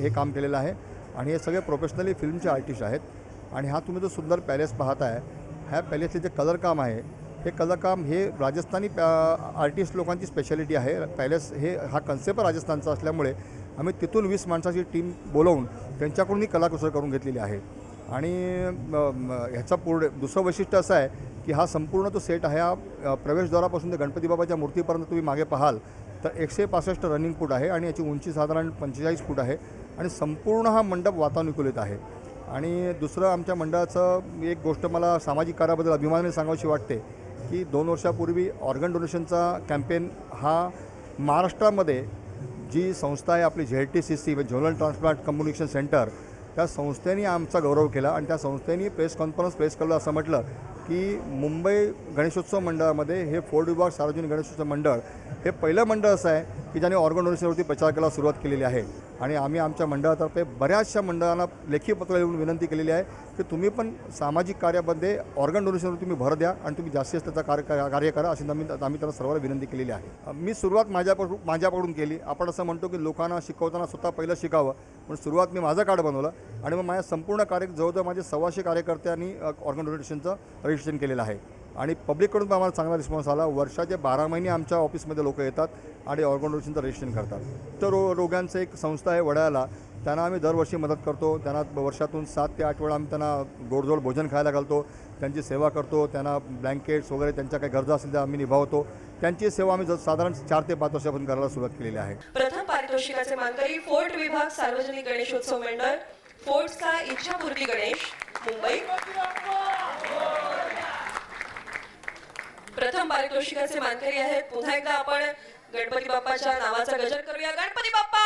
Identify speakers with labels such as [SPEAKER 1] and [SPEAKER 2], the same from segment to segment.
[SPEAKER 1] हे काम केलेलं आहे. आणि हे सगळे प्रोफेशनली फिल्मचे आर्टिस्ट आहेत. आणि हा तुम्ही जो सुंदर पॅलेस पाहताय ह्या पॅलेसचे जे कलर काम आहे हे कलर काम हे राजस्थानी आर्टिस्ट लोकांची स्पेशालिटी आहे. पॅलेस हे हा कन्सेप्ट राजस्थानचा असल्यामुळे आम्ही तिथून वीस माणसाची टीम बोलवून त्यांच्याकडून ही कलाकुसर करून घेतलेली आहे. आणि ह्याचा पूर्ण दुसरं वैशिष्ट्य असं आहे की हा संपूर्ण तो सेट आहे. हा प्रवेशद्वारापासून ते गणपती बाबाच्या मूर्तीपर्यंत तुम्ही मागे पाहाल तर एकशे पासष्ट रनिंग फूट आहे आणि याची उंची साधारण पंचेचाळीस फूट आहे. आणि संपूर्ण हा मंडप वातानुकूलित आहे. आणि दुसरं आमच्या मंडळाचं एक गोष्ट मला सामाजिक कार्याबद्दल अभिमानाने सांगावीशी वाटते की दोन वर्षापूर्वी ऑर्गन डोनेशनचा कॅम्पेन हा महाराष्ट्रामध्ये जी संस्था आहे आपली झेड टी सी सी म्हणजे झोनल ट्रान्सप्लांट कम्युनिकेशन सेंटर त्या संस्थेने आमचा गौरव केला आणि त्या संस्थेने प्रेस कॉन्फरन्स प्रेस केलं असं म्हटलं की मुंबई गणेशोत्सव मंडळामध्ये हे फोर्ड विभाग सार्वजनिक गणेशोत्सव मंडळ हे पहिलं मंडळ असं आहे की ज्याने ऑर्गन डोनेशनवरती प्रचार करायला सुरुवात केलेली आहे. आणि आम्ही आमच्या मंडळातर्फे बऱ्याचशा मंडळांना लेखी पत्र लिहून विनंती केलेली आहे की तुम्ही पण सामाजिक कार्यामध्ये ऑर्गन डोनेशनवर तुम्ही भर द्या आणि तुम्ही जास्तीत जास्त त्याचा कार्य कार्य करा अशी आम्ही आम्ही त्यांना सर्वांना विनंती केलेली आहे. मी सुरुवात माझ्याकडून माझ्याकडून केली. आपण असं म्हणतो की लोकांना शिकवताना स्वतः पहिलं शिकावं. पण सुरुवात मी माझं कार्ड बनवलं आणि मग माझ्या संपूर्ण कार्य जवळजवळ माझे सव्वाशे कार्यकर्त्यांनी ऑर्गन डोनेशनचं रजिस्ट्रेशन केलेलं आहे. आणि पब्लिककडून पण आम्हाला चांगला रिस्पॉन्स आला. वर्षाचे बारा महिने आमच्या ऑफिसमध्ये लोक येतात आणि ऑर्गन डोनेशनचं रजिस्ट्रेशन करतात. तर रो रोग्यांचं एक संस्था आहे वडाळ्याला त्यांना आम्ही दरवर्षी मदत करतो. त्यांना वर्षातून सात ते आठ वेळा आम्ही त्यांना गोडजोड भोजन खायला घालतो. त्यांची सेवा करतो. त्यांना ब्लँकेट्स वगैरे त्यांच्या काही गरजा असतील त्या आम्ही निभावतो. त्यांची सेवा आम्ही साधारण चार ते पाच वर्षापासून करायला सुरुवात केलेली आहे.
[SPEAKER 2] प्रथम पारितोषिकाचे मानकरी फोर्ट विभाग सार्वजनिक गणेशोत्सव मंडळ फोर्टचा इच्छापूर्ती गणेश मुंबई. प्रथम पारितोषिकाचे मानकरी आहेत. पुन्हा एकदा आपण गणपती बाप्पाच्या नावाचा गजर करूया. गणपती बाप्पा!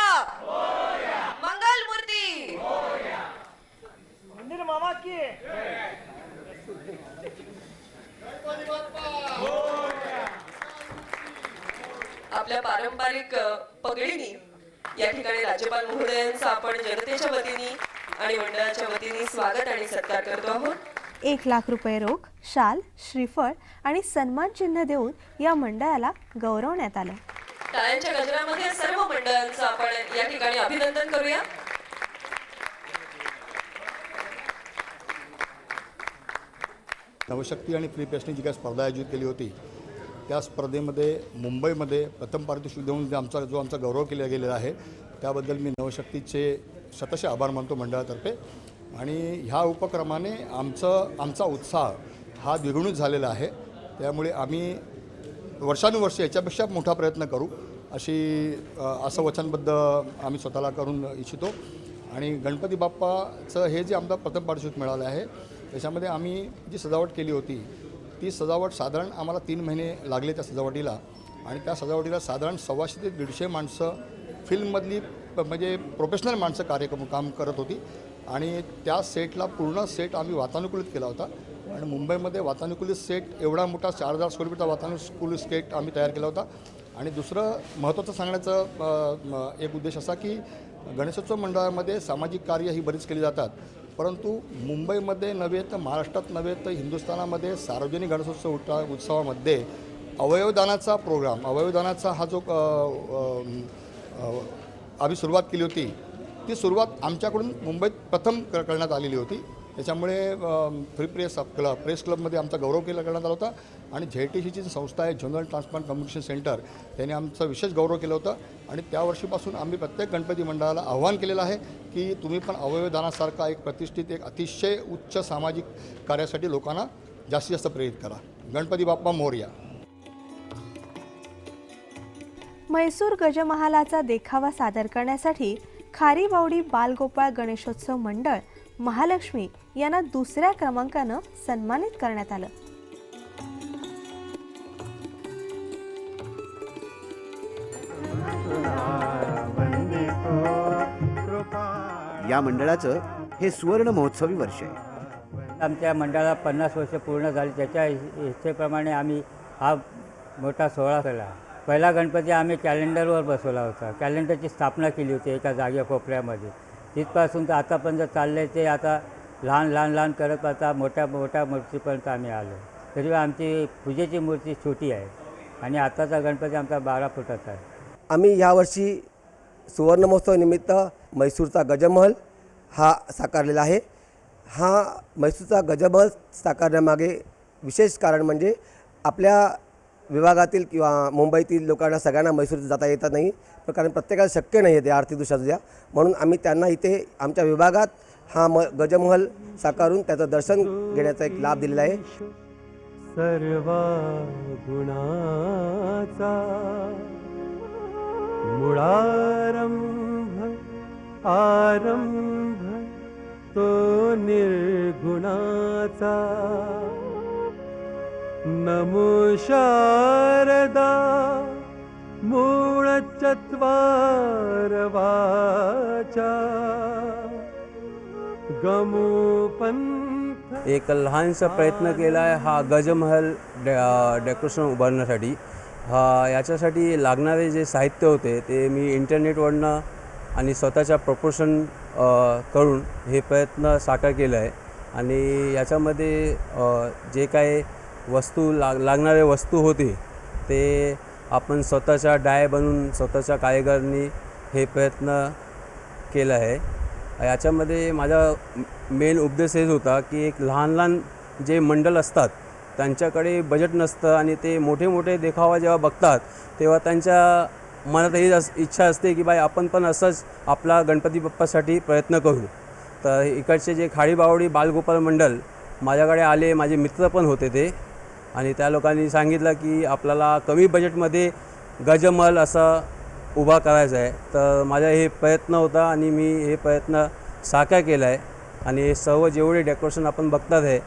[SPEAKER 2] मंगल मूर्ती!
[SPEAKER 3] मंदिर मामा की
[SPEAKER 2] आपल्या पारंपरिक पगडीनी या ठिकाणी राज्यपाल महोदयांचं आपण जनतेच्या वतीने आणि मंडळाच्या वतीने स्वागत आणि सत्कार करतो आहोत.
[SPEAKER 4] एक लाख रुपये रोख शाल श्रीफळ आणि सन्मान चिन्ह देऊन या मंडळाला गौरवण्यात आलं.
[SPEAKER 2] टाळ्यांच्या गजरामध्ये सर्व मंडळांचं आपण या ठिकाणी अभिनंदन करूया.
[SPEAKER 1] नवशक्ती आणि फ्री जी काही स्पर्धा आयोजित केली होती त्या स्पर्धेमध्ये मुंबईमध्ये प्रथम पारितोषिक देऊन जे आमचा जो आमचा गौरव केला गेलेला आहे त्याबद्दल मी नवशक्तीचे शतशः आभार मानतो मंडळातर्फे. आणि ह्या उपक्रमाने आमचं आमचा उत्साह हा द्विगुणित झालेला आहे. त्यामुळे आम्ही वर्षानुवर्षे याच्यापेक्षा मोठा प्रयत्न करू अशी असं वचनबद्ध आम्ही स्वतःला करून इच्छितो. आणि गणपती बाप्पाचं हे जे आमचं प्रथम पारितोषिक मिळालं आहे त्याच्यामध्ये आम्ही जी सजावट केली होती ती सजावट साधारण आम्हाला तीन महिने लागले त्या सजावटीला. आणि त्या सजावटीला साधारण सव्वाशे ते दीडशे माणसं फिल्ममधली प- म्हणजे प्रोफेशनल माणसं कार्यक्रम काम करत होती. आणि त्या सेटला पूर्ण सेट आम्ही वातानुकूलित केला होता. आणि मुंबईमध्ये वातानुकूलित सेट एवढा मोठा चार हजार स्क्वेअर फीटचा वातानुकूलित सेट आम्ही तयार केला होता. आणि दुसरं महत्त्वाचं सांगण्याचं एक उद्देश असा की गणेशोत्सव मंडळामध्ये सामाजिक कार्य ही बरीच केली जातात. परंतु मुंबईमध्ये नव्हे तर महाराष्ट्रात नव्हे तर हिंदुस्थानामध्ये सार्वजनिक गणेशोत्सव उठा उत्सवामध्ये अवयवदानाचा प्रोग्राम अवयवदानाचा हा जो आम्ही सुरुवात केली होती ती सुरुवात आमच्याकडून मुंबईत प्रथम क करण्यात आलेली होती. त्याच्यामुळे फ्री प्रेस क्लब प्रेस क्लबमध्ये आमचा गौरव केला करण्यात आला होता. आणि जे टी सीची जी संस्था आहे जनरल ट्रान्सप्लांट कम्युनिकेशन सेंटर त्यांनी आमचा विशेष गौरव केला होता. आणि त्या वर्षीपासून आम्ही प्रत्येक गणपती मंडळाला आव्हान केलेलं आहे की तुम्ही पण अवयवदानासारखा एक प्रतिष्ठित एक अतिशय उच्च सामाजिक कार्यासाठी लोकांना जास्तीत जास्त प्रेरित करा. गणपती बाप्पा मोर्या.
[SPEAKER 4] म्हैसूर गजमहालाचा देखावा सादर करण्यासाठी खारीबावडी बालगोपाळ गणेशोत्सव मंडळ महालक्ष्मी यांना दुसऱ्या क्रमांकानं सन्मानित करण्यात आलं.
[SPEAKER 5] या मंडळाचं हे सुवर्ण महोत्सवी वर्ष आहे.
[SPEAKER 3] आमच्या मंडळाला पन्नास वर्ष पूर्ण झाली. त्याच्या इच्छेप्रमाणे आम्ही हा मोठा सोहळा केला. पहिला गणपती आम्ही कॅलेंडरवर बसवला होता. कॅलेंडरची स्थापना केली होती एका जागे कोपऱ्यामध्ये. तिथपासून तर आतापर्यंत चालले ते आता लहान लहान लहान करत आता मोठ्या मोठ्या मूर्तीपर्यंत आम्ही आलो. तरी आमची पूजेची मूर्ती छोटी आहे आणि आताचा गणपती आमचा बारा फुटाचा आहे.
[SPEAKER 6] आम्ही यावर्षी सुवर्णमहोत्सवानिमित्त मैसूरचा म्हैसूरचा गजमहल हा साकारलेला आहे. हा म्हैसूरचा गजमहल साकारण्यामागे विशेष कारण म्हणजे आपल्या विभागातील किंवा मुंबईतील लोकांना सगळ्यांना मैसूर जाता येत नाही. कारण प्रत्येकाला शक्य नाही आहे ते आर्थिक दृष्ट्या म्हणून आम्ही त्यांना इथे आमच्या विभागात हा म गजमहल साकारून त्याचं दर्शन घेण्याचा एक लाभ दिलेला आहे.
[SPEAKER 7] सर्व गुणाचा मुळारंभ आरंभ तो निर्गुणाचा नमो शारदा मूळ चत्वारवाचा
[SPEAKER 8] एक लहानसा प्रयत्न केला आहे हा गजमहल डे डेकोरेशन उभारण्यासाठी. हा याच्यासाठी लागणारे जे साहित्य होते ते मी इंटरनेटवरनं आणि स्वतःच्या प्रपोशन करून हे प्रयत्न साकार केलं आहे आणि याच्यामध्ये जे काही वस्तू लाग लागणारे वस्तू होते ते आपण स्वतःच्या डाय बनवून स्वतःच्या कारीगरांनी हे प्रयत्न केलं आहे. याच्यामध्ये माझा मेन उपदेश हेच होता की एक लहान लहान जे मंडळ असतात त्यांच्याकडे बजेट नसतं आणि ते मोठे मोठे देखावा जेव्हा बघतात तेव्हा त्यांच्या मनात हीच अस इच्छा असते की बाई आपण पण असंच आपला गणपती बाप्पासाठी प्रयत्न करू. तर इकडचे जे खाडीबावडी बालगोपाल मंडल माझ्याकडे आले माझे मित्र पण होते ते. आणि त्या लोकांनी सांगितलं की आपल्याला कमी बजेटमध्ये गजमल असं उभा करायचा आहे. तर माझा हे प्रयत्न होता आणि मी हे प्रयत्न साकार केला आहे. आणि हे सर्व जेवढे डेकोरेशन आपण बघतात आहे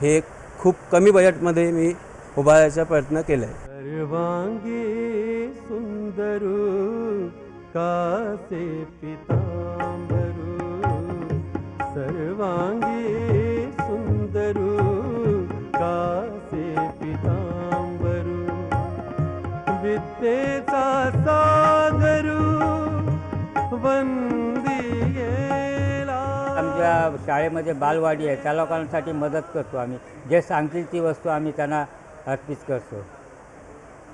[SPEAKER 8] हे खूप कमी बजेटमध्ये मी उभारायचा प्रयत्न केला आहे
[SPEAKER 7] सर्वांगी सुंदरू कासे पितांबरू सर्वांगी विद्येचा सागरू
[SPEAKER 3] आमच्या शाळेमध्ये बालवाडी आहे. त्या लोकांसाठी मदत करतो आम्ही. जे सांगतील ती वस्तू आम्ही त्यांना अर्पित करतो.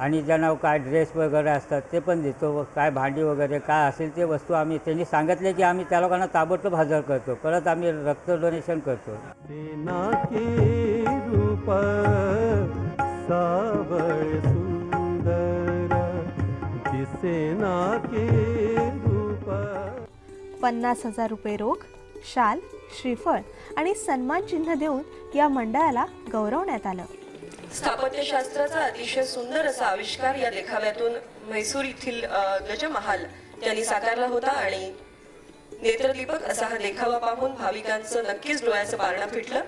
[SPEAKER 3] आणि ज्यांना काय ड्रेस वगैरे असतात ते पण देतो. व काय भांडी वगैरे काय असेल ते वस्तू आम्ही त्यांनी सांगितले की आम्ही त्या लोकांना ताबडतोब हजर करतो. परत आम्ही रक्त डोनेशन करतो.
[SPEAKER 7] रूप सावळ सेना के रूप
[SPEAKER 4] पन्नास हजार रुपये रोख शाल श्रीफळ आणि सन्मान चिन्ह देऊन या मंडळाला गौरवण्यात आलं.
[SPEAKER 2] स्थापत्यशास्त्राचा अतिशय सुंदर असा आविष्कार या देखाव्यातून म्हैसूर येथील गजमहाल त्यांनी साकारला होता आणि नेत्रदीपक असा हा देखावा पाहून भाविकांचं नक्कीच डोळ्याचं पारणं फिटलं.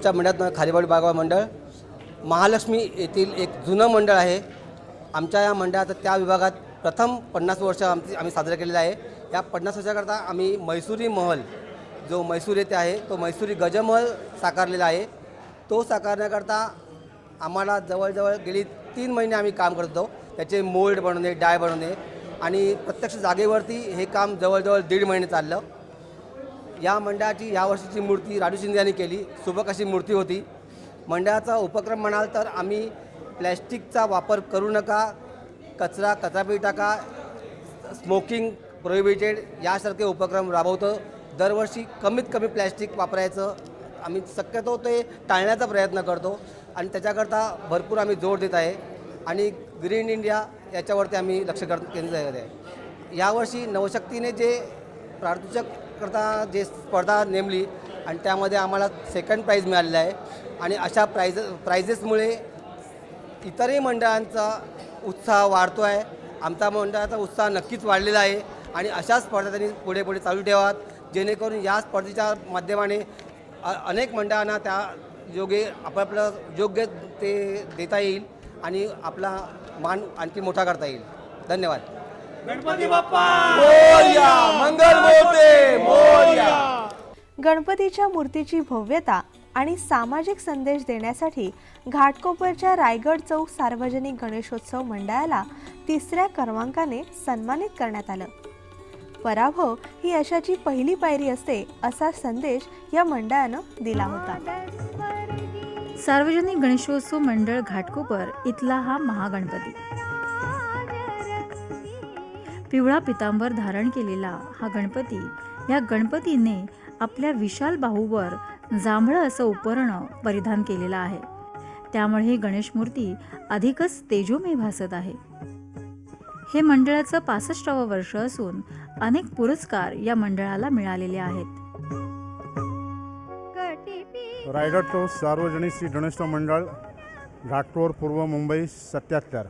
[SPEAKER 9] आमच्या मंडळात खालीबाडी बागवा मंडळ महालक्ष्मी येथील एक जुनं मंडळ आहे. आमच्या या मंडळात त्या विभागात प्रथम पन्नास वर्ष आमची आम्ही साजरे केलेलं आहे. या पन्नास वर्षाकरता आम्ही मैसुरी महल जो मैसूर येथे आहे तो मैसुरी गजमहल साकारलेला आहे. तो साकारण्याकरता आम्हाला जवळजवळ गेली तीन महिने आम्ही काम करत होतो. त्याचे मोल्ड बनवणे डाय बनवणे आणि प्रत्यक्ष जागेवरती हे काम जवळजवळ दीड महिने चाललं. या मंडळाची या वर्षीची मूर्ती राजू शिंदे यांनी केली. सुबक अशी मूर्ती होती. मंडळाचा उपक्रम म्हणाल तर आम्ही प्लॅस्टिकचा वापर करू नका कचरा कचरापेटी टाका स्मोकिंग प्रोहिबिटेड यासारखे उपक्रम राबवतो. दरवर्षी कमीत कमी प्लॅस्टिक वापरायचं. आम्ही शक्यतो ते टाळण्याचा प्रयत्न करतो आणि त्याच्याकरता भरपूर आम्ही जोर देत आहे आणि ग्रीन इंडिया याच्यावरती आम्ही लक्ष कर केंद्रित आहे. यावर्षी नवशक्तीने जे प्रार्थूचक करता जे स्पर्धा नेमली आणि त्यामध्ये आम्हाला सेकंड प्राईज मिळालेला आहे. आणि अशा प्राईज प्राइजेसमुळे इतरही मंडळांचा उत्साह वाढतो आहे. आमचा मंडळाचा उत्साह नक्कीच वाढलेला आहे. आणि अशा स्पर्धा त्यांनी पुढे पुढे चालू ठेवात जेणेकरून या स्पर्धेच्या माध्यमाने अनेक मंडळांना त्या योग्य आपापलं योग्य ते देता येईल आणि आपला मान आणखी मोठा करता येईल. धन्यवाद.
[SPEAKER 4] गणपतीच्या मूर्तीची भव्यता आणि सामाजिक संदेश देण्यासाठी घाटकोपरच्या रायगड चौक सार्वजनिक गणेशोत्सव मंडळाला तिसऱ्या क्रमांकाने सन्मानित करण्यात आलं. पराभव ही यशाची पहिली पायरी असते असा संदेश या मंडळानं दिला होता.
[SPEAKER 10] सार्वजनिक गणेशोत्सव मंडळ घाटकोपर इथला हा महागणपती. पिवळा पितांबर धारण केलेला हा गणपती या गणपतीने आपल्या विशाल बाहूवर जांभळं असं उपरणं परिधान केलेलं आहे. त्यामुळे ही गणेश मूर्ती अधिकच तेजोमय भासत आहे. हे मंडळाचं पासष्टावं वर्ष असून अनेक पुरस्कार या मंडळाला मिळालेले आहेत.
[SPEAKER 11] रायगड तो सार्वजनिक श्री गणेश मंडळ घाटकोर पूर्व मुंबई सत्याहत्तर.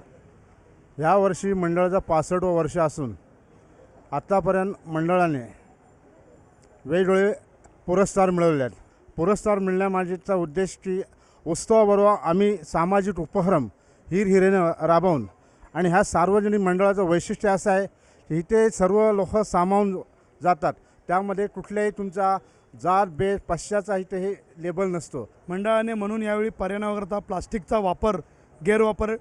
[SPEAKER 11] यावर्षी मंडळाचा पासष्टवं वर्ष असून आत्तापर्यंत मंडळाने वेगवेगळे पुरस्कार मिळवले आहेत. पुरस्कार मिळण्यामागेचा उद्देश की उत्सवाबरोबर आम्ही सामाजिक उपक्रम हिरहिरेनं राबवून आणि ह्या सार्वजनिक मंडळाचं वैशिष्ट्य असं आहे की इथे सर्व लोक सामावून जातात. त्यामध्ये कुठल्याही तुमचा जात बेत पश्चाचा इथे हे लेबल नसतो. मंडळाने म्हणून यावेळी पर्यावरणाकरता प्लास्टिकचा वापर गैरवापर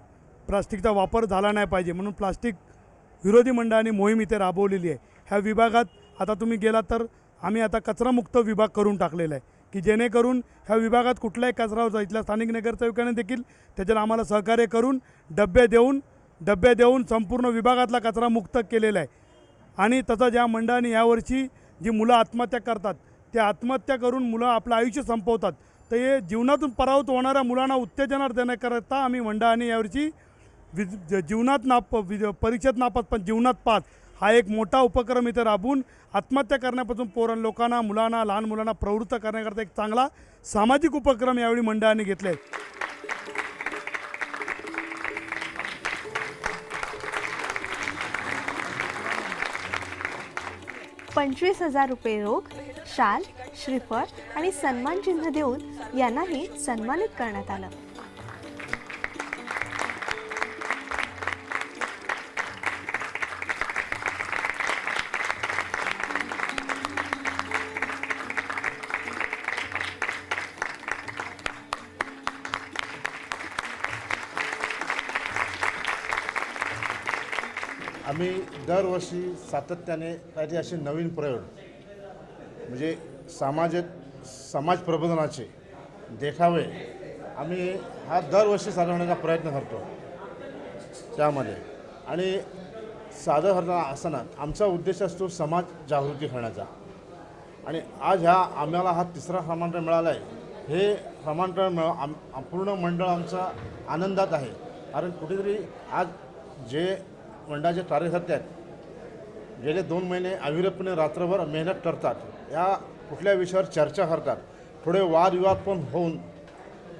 [SPEAKER 11] प्लास्टिकचा वापर झाला नाही पाहिजे म्हणून प्लास्टिक विरोधी मंडळाने मोहीम इथे राबवलेली आहे. ह्या विभागात आता तुम्ही गेलात तर आम्ही आता कचरामुक्त विभाग करून टाकलेला आहे की जेणेकरून ह्या विभागात कुठलाही कचरा होता इथल्या स्थानिक नगरसेवकाने देखील त्याच्याला आम्हाला सहकार्य करून डबे देऊन डबे देऊन संपूर्ण विभागातला कचरा मुक्त केलेला आहे. आणि तसं ज्या मंडळाने यावर्षी जी मुलं आत्महत्या करतात ते आत्महत्या करून मुलं आपलं आयुष्य संपवतात तर हे जीवनातून परावृत होणाऱ्या मुलांना उत्तेजना देण्याकरता आम्ही मंडळाने यावर्षी वि जीवनात नाप वि परीक्षेत नापास पण जीवनात पास हा एक मोठा उपक्रम इथे राबवून आत्महत्या करण्यापासून पोरण लोकांना मुलांना लहान मुलांना प्रवृत्त करण्याकरता एक चांगला सामाजिक उपक्रम यावेळी मंडळाने घेतले
[SPEAKER 4] पंचवीस हजार रुपये रोख शाल श्रीफळ आणि सन्मान चिन्ह देऊन यांनाही सन्मानित करण्यात आलं.
[SPEAKER 11] दरवर्षी सातत्याने काहीतरी असे नवीन प्रयोग म्हणजे समाजात समाज प्रबोधनाचे देखावे आम्ही हा दरवर्षी साधवण्याचा प्रयत्न करतो त्यामध्ये. आणि सादर करताना असताना आमचा उद्देश असतो समाज जागृती करण्याचा. आणि आज ह्या आम्हाला हा तिसरा क्रमांक मिळाला आहे हे क्रमांक मिळ आम आम- पूर्ण मंडळ आमचा आनंदात आहे. कारण कुठेतरी आज जे मंडळाचे कार्यकर्ते आहेत गेले दोन महिने अविरतपणे रात्रभर मेहनत करतात. या कुठल्या विषयावर चर्चा करतात? थोडे वादविवाद पण होऊन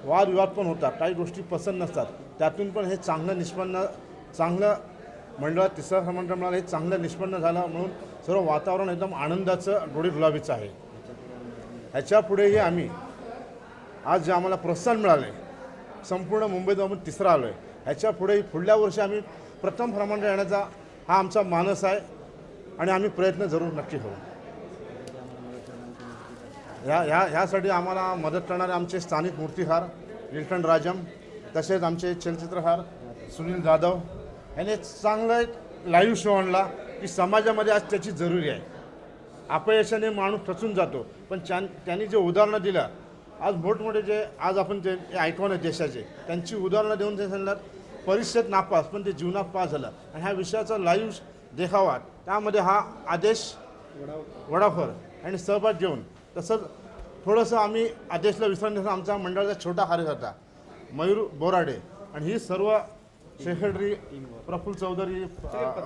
[SPEAKER 11] वादविवाद पण होतात. काही गोष्टी पसंत नसतात. त्यातून पण हे चांगलं निष्पन्न चांगलं मंडळात तिसरा क्रमांक हे चांगलं निष्पन्न झालं म्हणून सर्व वातावरण एकदम आनंदाचं डोळी गुलाबीचं आहे. ह्याच्यापुढेही आम्ही आज जे आम्हाला प्रोत्साहन मिळाले संपूर्ण मुंबईत आपण तिसरा आलो आहे ह्याच्यापुढेही पुढल्या वर्षी आम्ही प्रथम क्रमांक येण्याचा हा आमचा मानस आहे. आणि आम्ही प्रयत्न जरूर नक्की करू. ह्या ह्या ह्यासाठी आम्हाला मदत करणारे आमचे स्थानिक मूर्तीहार विल्टन राजम तसेच आमचे चलचित्रहार सुनील जाधव याने चांगलं एक लाईव्ह शो आणला की समाजामध्ये आज त्याची जरुरी आहे. अपयशाने माणूस खचून जातो. पण त्यां त्यांनी जे उदाहरणं दिलं आज मोठमोठे जे आज आपण जे आयकॉन आहेत देशाचे त्यांची उदाहरणं देऊन ते सांगणार परीक्षेत नापास पण ते जीवनात पास झालं. आणि ह्या विषयाचा लाईव्ह देखावा त्यामध्ये हा आदेश वडाफर आणि सहभाग घेऊन तसंच थोडंसं आम्ही आदेशला विसरण्याचा आमचा मंडळाचा छोटा कार्यकर्ता मयूर बोराडे आणि ही सर्व सेक्रेटरी प्रफुल्ल चौधरी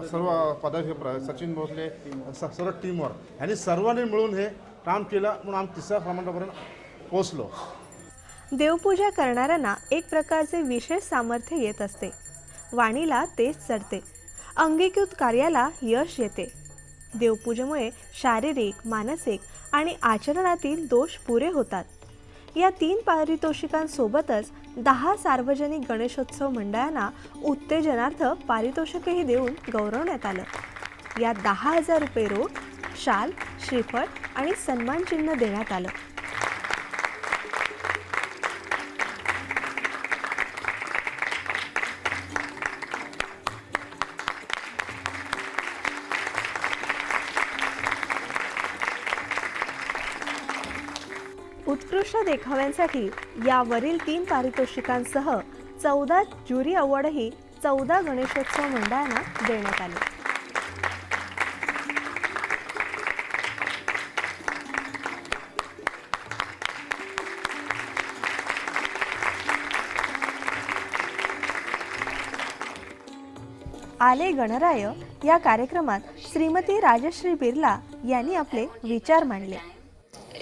[SPEAKER 11] सर्व पदाधिकारी सचिन भोसले सर्व टीमवर यांनी सर्वांनी मिळून हे काम केलं म्हणून आम्ही तिसऱ्या क्रमांकापर्यंत पोचलो
[SPEAKER 4] देवपूजा करणाऱ्यांना एक प्रकारचे विशेष सामर्थ्य येत असते. वाणीला तेच चढते. अंगीकृत कार्याला यश येते. देवपूजेमुळे शारीरिक मानसिक आणि आचरणातील दोष पुरे होतात. या तीन पारितोषिकांसोबतच दहा सार्वजनिक गणेशोत्सव मंडळांना उत्तेजनार्थ पारितोषिकही देऊन गौरवण्यात आलं. यात दहा हजार रुपये रोख शाल श्रीफळ आणि सन्मानचिन्ह देण्यात आलं. उत्कृष्ट देखाव्यांसाठी यावरील तीन पारितोषिकांसह चौदा ज्युरी अवॉर्डही चौदा गणेशोत्सव मंडळांना देण्यात आले. आले गणराय या कार्यक्रमात श्रीमती राजश्री बिर्ला यांनी आपले विचार मांडले.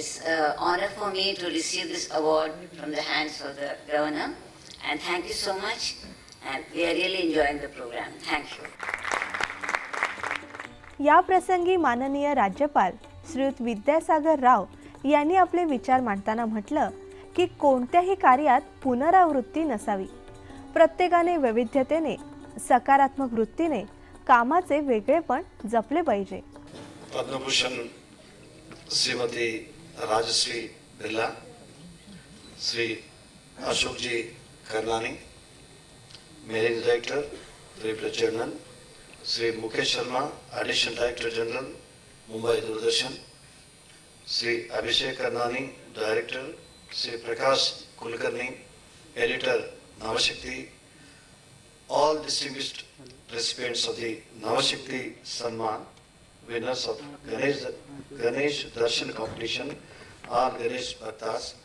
[SPEAKER 12] It's an honor for me to receive this award from the hands of the governor. And thank you so much. And we are really enjoying the program. Thank you.
[SPEAKER 4] या प्रसंगी माननीय राज्यपाल श्रीयुत विद्यासागर राव यांनी आपले विचार मांडताना म्हटलं की कोणत्याही कार्यात पुनरावृत्ती नसावी प्रत्येकाने वैविध्यतेने सकारात्मक वृत्तीने कामाचे वेगळेपण जपले पाहिजे
[SPEAKER 13] Padma Bhushan Shrimati Rajashree Birla Shri Ashok ji Karnani managing director repress general Shri Mukesh Sharma additional director general Mumbai Doordarshan Shri Abhishek Karnani director Shri Prakash Kulkarni editor Navshakti all distinguished recipients of the Navashakti Sanman, winners of Ganesh, Ganesh Darshan competition, all Ganesh Bhaktas,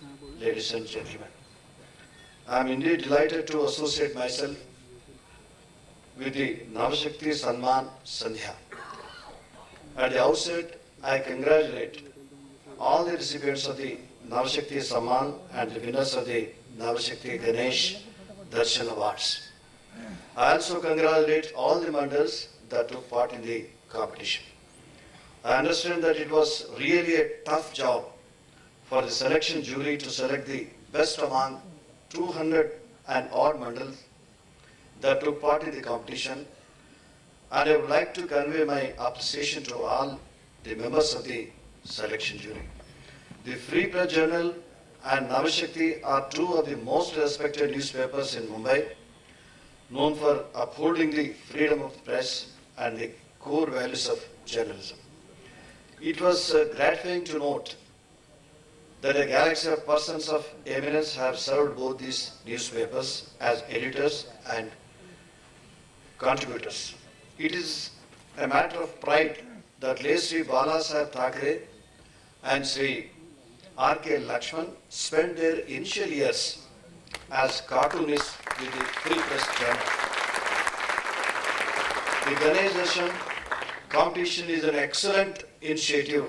[SPEAKER 13] ladies and gentlemen. I am indeed delighted to associate myself with the Navashakti Sanman Sandhya. At the outset, I congratulate all the recipients of the Navashakti Samman and the winners of the Navashakti Ganesh Darshan Awards. I also congratulate all the mandals that took part in the competition. I understand that it was really a tough job for the selection jury to select the best among 200 and odd mandals that took part in the competition. And I would like to convey my appreciation to all the members of the selection jury. The Free Press Journal and Navashakti are two of the most respected newspapers in Mumbai known for upholding the freedom of press and the core values of journalism. It was uh, gratifying to note that a galaxy of persons of eminence have served both these newspapers as editors and contributors. It is a matter of pride that late Sri Bala Sahib Thackeray and Sri R.K. Lakshman spent their initial years as cartoonists with the Free Press Journal. The Ganesh competition is an excellent initiative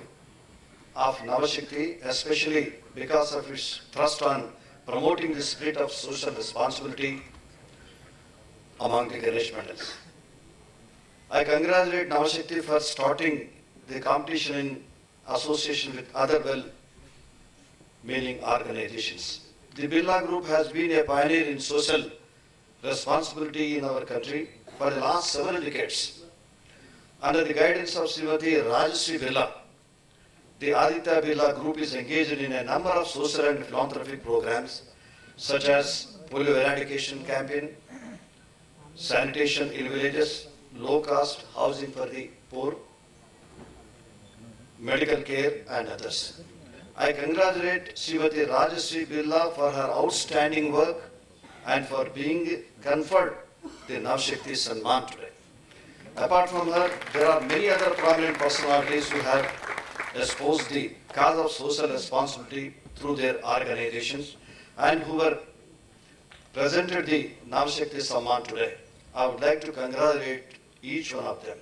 [SPEAKER 13] of Navashakti, especially because of its thrust on promoting the spirit of social responsibility among the Ganesh medals. I congratulate Navashakti for starting the competition in association with other well-meaning organizations. The Birla Group has been a pioneer in social responsibility in our country for the last several decades. Under the guidance of Srimati Rajasri Birla, the Aditya Birla Group is engaged in a number of social and philanthropic programs such as polio eradication campaign, sanitation in villages, low-cost housing for the poor, medical care and others. I congratulate Srimati Rajasri Birla for her outstanding work and for being conferred the Navshakti Sanman today. Apart from her, there are many other prominent personalities who have espoused the cause of social responsibility through their organizations and who were presented the Navshakti Samman today. I would like to congratulate each one of them.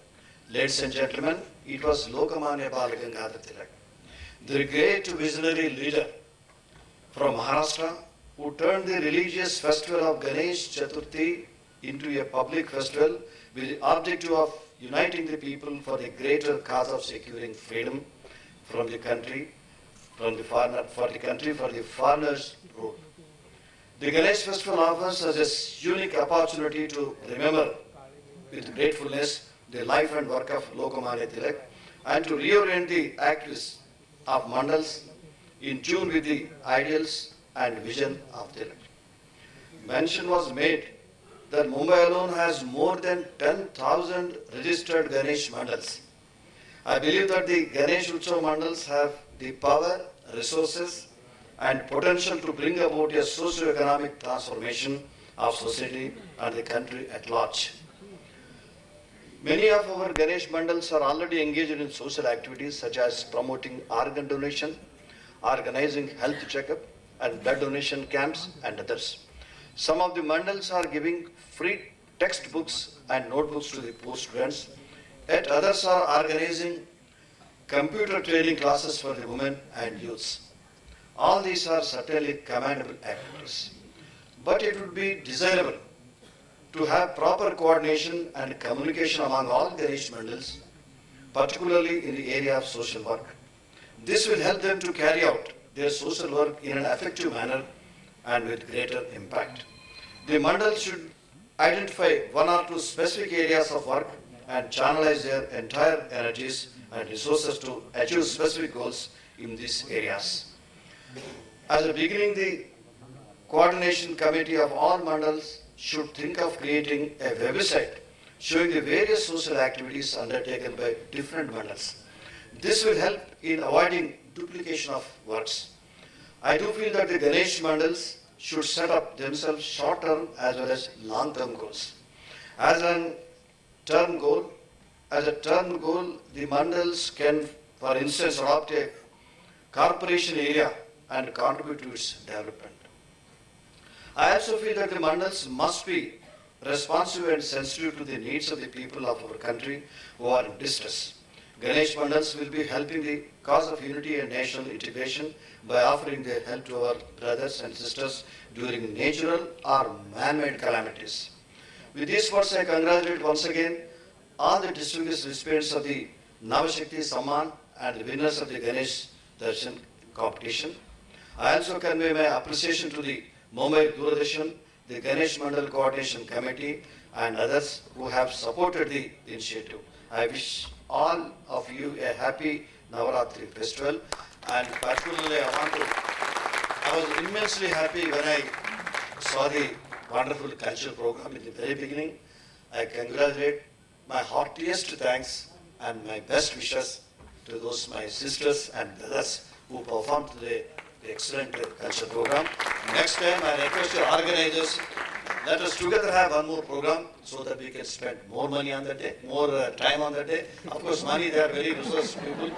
[SPEAKER 13] Ladies and gentlemen, it was Lokamanya Balagangadhar Tilak, the great visionary leader from Maharashtra who turned the religious festival of Ganesh Chaturthi into a public festival with the objective of uniting the people for the greater cause of securing freedom from the country, from the foreigner, for the country, for the foreigners' rule. The Ganesh festival offers us a unique opportunity to remember with gratefulness the life and work of Lokamanya Tilak and to reorient the activities of mandals in tune with the ideals and vision of Tilak. Mention was made that Mumbai alone has more than 10,000 registered Ganesh mandals. I believe that the Ganesh Utsav mandals have the power, resources, and potential to bring about a socio-economic transformation of society and the country at large. Many of our Ganesh mandals are already engaged in social activities such as promoting organ donation, organizing health checkup and blood donation camps and others. Some of the mandals are giving free textbooks and notebooks to the poor students, yet others are organizing computer training classes for the women and youths. All these are certainly commendable activities. But it would be desirable to have proper coordination and communication among all Ganesh mandals, particularly in the area of social work. This will help them to carry out their social work in an effective manner and with greater impact. The mandal should identify one or two specific areas of work and channelize their entire energies and resources to achieve specific goals in these areas. As a beginning, the coordination committee of all mandals should think of creating a website showing the various social activities undertaken by different mandals. This will help in avoiding duplication of works. I do feel that the Ganesh mandals should set up themselves short-term as well as long-term goals. As an term goal, as a term goal, the mandals can, for instance, adopt a corporation area and contribute to its development. I also feel that the mandals must be responsive and sensitive to the needs of the people of our country who are in distress. Ganesh mandals will be helping the cause of unity and national integration by offering their help to our brothers and sisters during natural or man-made calamities. With these words, I congratulate once again all the distinguished recipients of the Navashakti Samman and the winners of the Ganesh Darshan competition. I also convey my appreciation to the Mumbai Doordarshan, the Ganesh Mandal Coordination Committee, and others who have supported the initiative. I wish all of you a happy Navaratri festival, and particularly I want to. I was immensely happy when I saw the wonderful cultural program in the very beginning. I congratulate my heartiest thanks and my best wishes to those my sisters and brothers who performed today the excellent cultural program. Next time, I request your organizers, let us together have one more program so that we can spend more money on that day, more uh, time on that day. Of course, money, they are very resource people.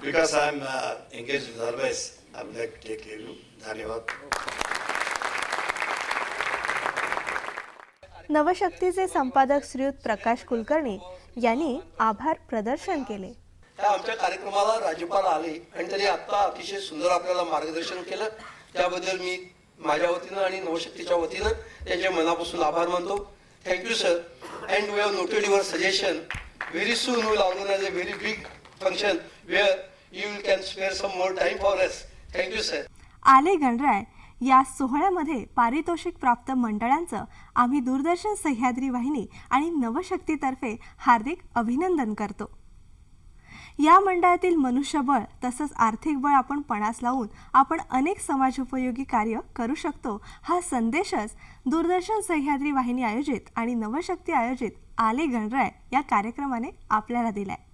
[SPEAKER 13] Because I am uh, engaged with otherwise, I would like to take leave. you.
[SPEAKER 4] नवशक्तीचे संपादक श्रीयुत प्रकाश कुलकर्णी यांनी आभार प्रदर्शन केले.
[SPEAKER 14] त्या आमच्या कार्यक्रमाला राज्यपाल आले आणि त्यांनी आता अतिशय सुंदर आपल्याला मार्गदर्शन केलं. त्याबद्दल मी माझ्या वतीनं आणि नवशक्तीच्या वतीनं त्यांच्या मनापासून आभार मानतो. Thank you sir and we have noted your suggestion very soon will organise a very big function where you can spare some more time for us thank you sir
[SPEAKER 4] आले गणराय या सोहळ्यामध्ये पारितोषिक प्राप्त मंडळांचं आम्ही दूरदर्शन सह्याद्री वाहिनी आणि नवशक्तीतर्फे हार्दिक अभिनंदन करतो. या मंडळातील मनुष्यबळ तसंच आर्थिक बळ आपण पणास लावून आपण अनेक समाजोपयोगी कार्य करू शकतो हा संदेशच दूरदर्शन सह्याद्री वाहिनी आयोजित आणि नवशक्ती आयोजित आले गणराय या कार्यक्रमाने आपल्याला दिलाय.